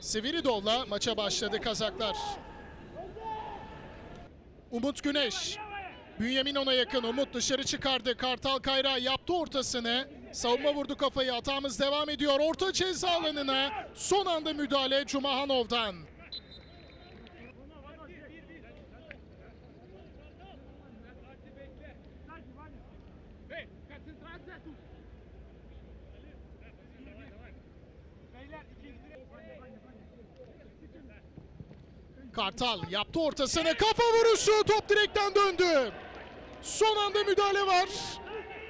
Sviridov'la maça başladı Kazaklar. Umut Güneş. Bünyamin ona yakın. Umut dışarı çıkardı. Kartal Kayra yaptı ortasını. Savunma vurdu kafayı. Hatamız devam ediyor. Orta ceza alanına son anda müdahale Cumahanov'dan. Beyler ikinci Kartal yaptı ortasını. Kafa vuruşu. Top direkten döndü. Son anda müdahale var.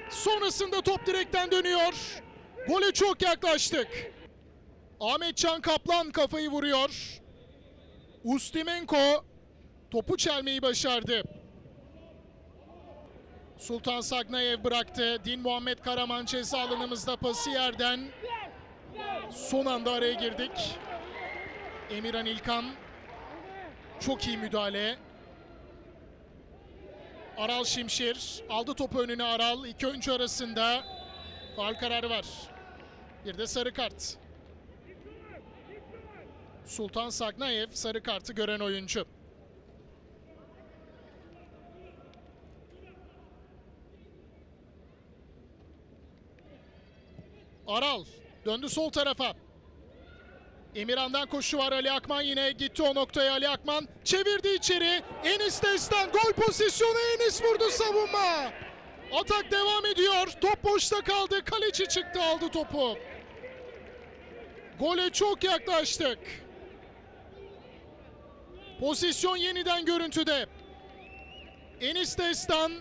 Sonrasında top direkten dönüyor. Gole çok yaklaştık. Ahmet Can Kaplan kafayı vuruyor. Ustimenko topu çelmeyi başardı. Sultan Sagnayev bıraktı. Din Muhammed Karaman ceza alanımızda pası yerden. Son anda araya girdik. Emirhan İlkan çok iyi müdahale. Aral Şimşir aldı topu önüne Aral. İki oyuncu arasında faul kararı var. Bir de sarı kart. Sultan Sagnayev sarı kartı gören oyuncu. Aral döndü sol tarafa. Emirhan'dan koşu var Ali Akman yine gitti o noktaya Ali Akman. Çevirdi içeri Enis Destan gol pozisyonu Enis vurdu savunma. Atak devam ediyor top boşta kaldı kaleci çıktı aldı topu. Gole çok yaklaştık. Pozisyon yeniden görüntüde. Enis Destan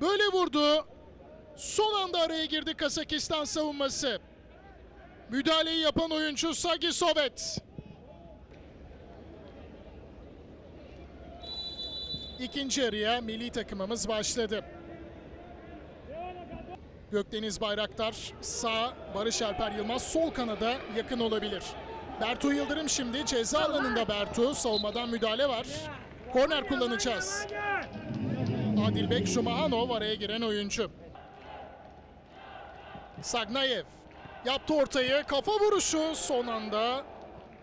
böyle vurdu. Son anda araya girdi Kazakistan savunması Müdahaleyi yapan oyuncu Sagi Sovet. İkinci yarıya milli takımımız başladı. Gökdeniz Bayraktar sağ, Barış Alper Yılmaz sol kanada yakın olabilir. Bertu Yıldırım şimdi ceza alanında Bertu. Savunmadan müdahale var. Korner kullanacağız. Adilbek Şumahanov araya giren oyuncu. Sagnayev yaptı ortayı. Kafa vuruşu son anda.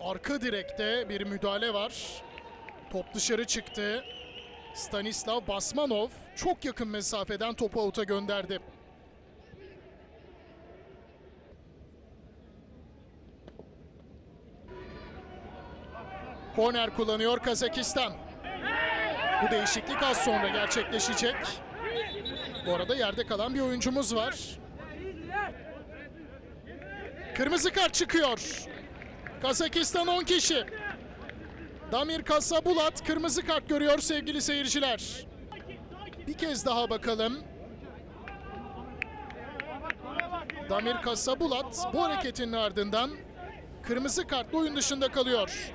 Arka direkte bir müdahale var. Top dışarı çıktı. Stanislav Basmanov çok yakın mesafeden topu avuta gönderdi. Korner kullanıyor Kazakistan. Bu değişiklik az sonra gerçekleşecek. Bu arada yerde kalan bir oyuncumuz var. Kırmızı kart çıkıyor. Kazakistan 10 kişi. Damir Kasabulat kırmızı kart görüyor sevgili seyirciler. Bir kez daha bakalım. Damir Kasabulat bu hareketinin ardından kırmızı kartla oyun dışında kalıyor.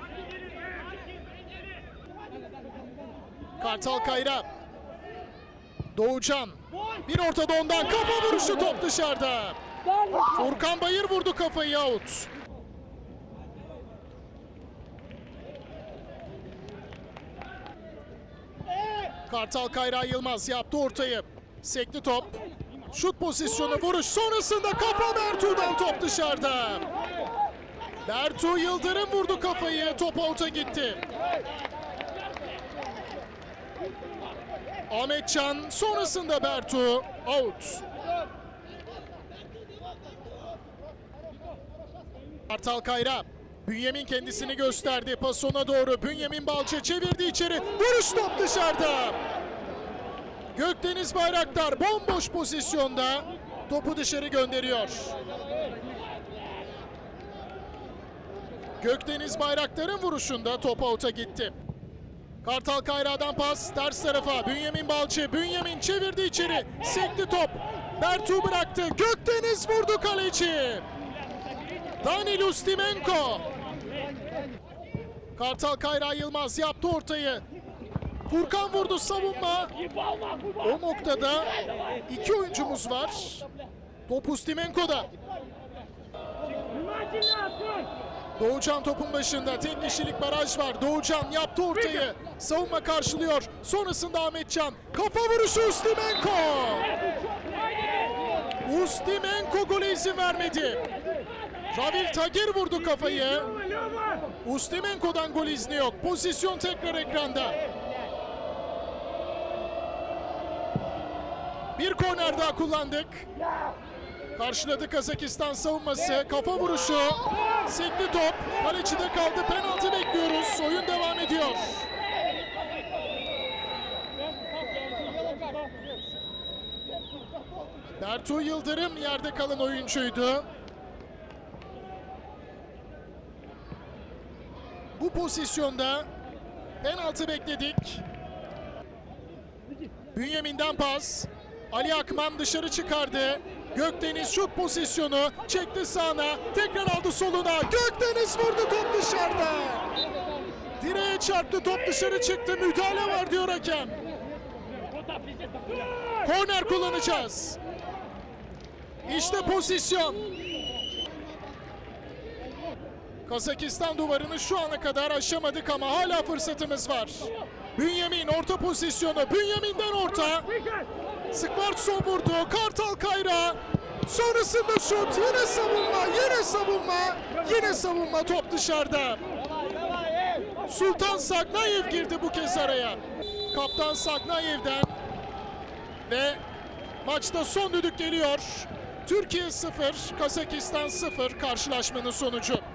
Kartal Kayra. Doğucan. Bir ortada ondan kafa vuruşu top dışarıda. Furkan Bayır vurdu kafayı out. Kartal Kayra Yılmaz yaptı ortayı. Sekli top. Şut pozisyonu vuruş sonrasında kafa Bertu'dan top dışarıda. Bertu Yıldırım vurdu kafayı. Top out'a gitti. Ahmetcan sonrasında Bertu out. Kartal Kayra. Bünyamin kendisini gösterdi. Pas ona doğru. Bünyamin Balcı çevirdi içeri. Vuruş top dışarıda. Gökdeniz Bayraktar bomboş pozisyonda topu dışarı gönderiyor. Gökdeniz Bayraktar'ın vuruşunda top out'a gitti. Kartal Kayra'dan pas ters tarafa. Bünyamin Balcı. Bünyamin çevirdi içeri. Sekti top. Bertu bıraktı. Gökdeniz vurdu kaleci. Danil Ustimenko. Kartal Kayra Yılmaz yaptı ortayı. Furkan vurdu savunma. O noktada iki oyuncumuz var. Top Ustimenko'da. Doğucan topun başında. Tek kişilik baraj var. Doğucan yaptı ortayı. Savunma karşılıyor. Sonrasında Ahmetcan. Kafa vuruşu Ustimenko. Ustimenko gole izin vermedi. Ravil Tagir vurdu kafayı. Ustimenko'dan gol izni yok. Pozisyon tekrar ekranda. Bir korner daha kullandık. Karşıladı Kazakistan savunması. Kafa vuruşu. Sekli top. Kaleci'de kaldı. Penaltı bekliyoruz. Oyun devam ediyor. Bertu Yıldırım yerde kalan oyuncuydu. Bu pozisyonda penaltı bekledik. Bünyamin'den pas. Ali Akman dışarı çıkardı. Gökdeniz şut pozisyonu çekti sağına. Tekrar aldı soluna. Gökdeniz vurdu top dışarıda. Direğe çarptı top dışarı çıktı. Müdahale var diyor hakem. Korner kullanacağız. İşte pozisyon. Kazakistan duvarını şu ana kadar aşamadık ama hala fırsatımız var. Bünyamin orta pozisyonu. Bünyamin'den orta. Skvartsov vurdu. Kartal Kayra. Sonrasında şut. Yine savunma. Yine savunma. Yine savunma. Top dışarıda. Sultan Sagnayev girdi bu kez araya. Kaptan Sagnayev'den ve maçta son düdük geliyor. Türkiye 0, Kazakistan 0 karşılaşmanın sonucu.